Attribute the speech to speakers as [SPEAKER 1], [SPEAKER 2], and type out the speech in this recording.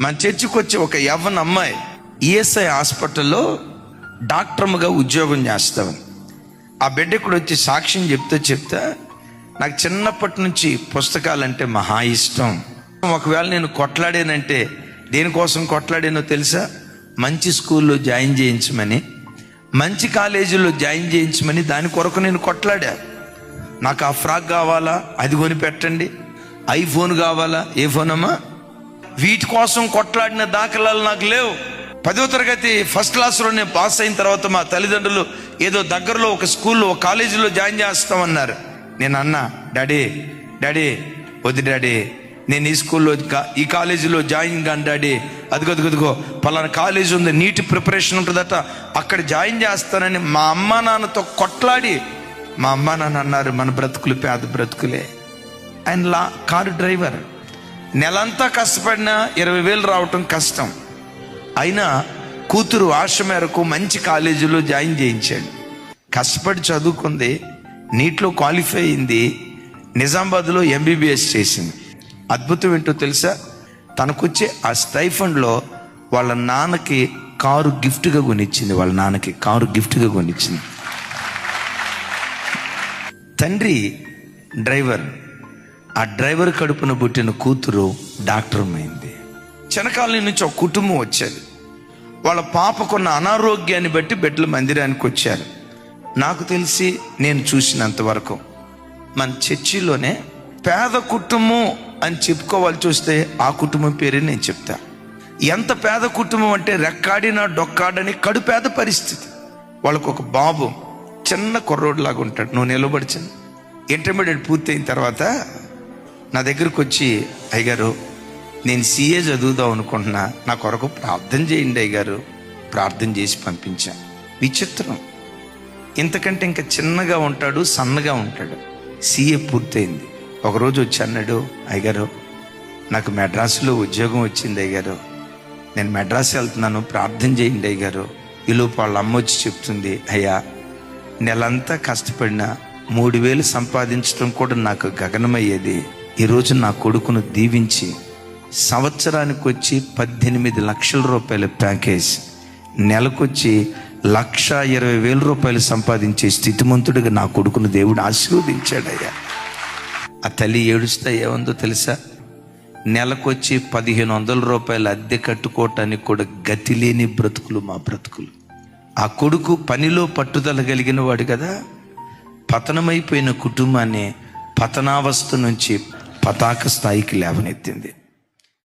[SPEAKER 1] మన చర్చికి వచ్చి ఒక యవ్వన అమ్మాయి ఈఎస్ఐ హాస్పిటల్లో డాక్టర్ముగా ఉద్యోగం చేస్తాం ఆ బిడ్డ కూడా వచ్చి సాక్ష్యం చెప్తే చెప్తా నాకు చిన్నప్పటి నుంచి పుస్తకాలంటే మహా ఇష్టం. ఒకవేళ నేను కొట్లాడానంటే దేనికోసం కొట్లాడానో తెలుసా? మంచి స్కూల్లో జాయిన్ చేయించమని మంచి కాలేజీలో జాయిన్ చేయించమని దాని కొరకు నేను కొట్లాడా. నాకు ఆ ఫ్రాక్ కావాలా? అది కొని పెట్టండి. ఐఫోన్ కావాలా? ఏ ఫోన్ అమ్మా వీటి కోసం కొట్లాడిన దాఖలాలు నాకు లేవు. పదో తరగతి ఫస్ట్ క్లాస్లో నేను పాస్ అయిన తర్వాత మా తల్లిదండ్రులు ఏదో దగ్గరలో ఒక స్కూల్లో ఒక కాలేజీలో జాయిన్ చేస్తామన్నారు. నేను అన్నా డాడీ డాడీ వద్దు డాడీ నేను ఈ స్కూల్లో ఈ కాలేజీలో జాయిన్ కాను డాడీ. అదిగో పలానా కాలేజీ ఉంది నీటి ప్రిపరేషన్ ఉంటుందట అక్కడ జాయిన్ చేస్తానని మా అమ్మ నాన్నతో కొట్లాడి మా అమ్మ నాన్న అన్నారు మన బ్రతుకులు పేద బ్రతుకులే. ఆయన లా కారు డ్రైవర్. నెలంతా కష్టపడినా ఇరవై వేలు రావటం కష్టం. అయినా కూతురు ఆశ మేరకు మంచి కాలేజీలో జాయిన్ చేయించాడు. కష్టపడి చదువుకుంది నీట్లో క్వాలిఫై అయింది నిజామాబాద్లో ఎంబీబీఎస్ చేసింది. అద్భుతం ఏంటో తెలుసా? తనకొచ్చే ఆ స్టైఫండ్లో వాళ్ళ నాన్నకి కారు గిఫ్ట్గా కొనిచ్చింది వాళ్ళ నాన్నకి కారు గిఫ్ట్గా కొనిచ్చింది. తండ్రి డ్రైవర్. ఆ డ్రైవర్ కడుపున పుట్టిన కూతురు డాక్టర్ అయింది. చెనకాల నుంచి ఒక కుటుంబం వచ్చేది. వాళ్ళ పాపకున్న అనారోగ్యాన్ని బట్టి బిడ్డల మందిరానికి వచ్చారు. నాకు తెలిసి నేను చూసినంత వరకు మన చర్చిలోనే పేద కుటుంబం అని చెప్పుకోవాలి చూస్తే ఆ కుటుంబం పేరే నేను చెప్తా. ఎంత పేద కుటుంబం అంటే రెక్కాడినా డొక్కాడని కడుపేద పరిస్థితి. వాళ్ళకు ఒక బాబు చిన్న కుర్రోడ్లాగా ఉంటాడు. నువ్వు నిలబడి చిన్న ఇంటర్మీడియట్ పూర్తయిన తర్వాత నా దగ్గరకు వచ్చి అయ్యగారు నేను సీఏ చదువుదాం అనుకుంటున్నా. నా కొరకు ప్రార్థన చేయండి అయ్యగారు. ప్రార్థన చేసి పంపించా. విచిత్రం. ఇంతకంటే ఇంకా చిన్నగా ఉంటాడు సన్నగా ఉంటాడు. సీఏ పూర్తయింది. ఒకరోజు వచ్చి అన్నాడు అయ్యగారు నాకు మెడ్రాసులో ఉద్యోగం వచ్చింది అయ్యగారు. నేను మెడ్రాస్ వెళ్తున్నాను ప్రార్థన చేయండి అయ్యగారు. ఈలోపు వాళ్ళ అమ్మ వచ్చి చెప్తుంది అయ్యా నెలంతా కష్టపడినా మూడు వేలు సంపాదించడం కూడా నాకు గగనమయ్యేది. ఈరోజు నా కొడుకును దీవించి సంవత్సరానికి వచ్చి పద్దెనిమిది లక్షల రూపాయల ప్యాకేజ్ నెలకొచ్చి లక్ష ఇరవై వేల రూపాయలు సంపాదించే స్థితిమంతుడిగా నా కొడుకును దేవుడు ఆశీర్వదించాడయ్యా. ఆ తల్లి ఏడుస్తా ఏముందో తెలుసా? నెలకొచ్చి పదిహేను వందల రూపాయలు అద్దె కట్టుకోవటానికి కూడా గతి లేని బ్రతుకులు మా బ్రతుకులు. ఆ కొడుకు పనిలో పట్టుదల కలిగిన వాడు కదా? పతనమైపోయిన కుటుంబాన్ని పతనావస్థ నుంచి పతాక స్థాయికి లేవనెత్తింది.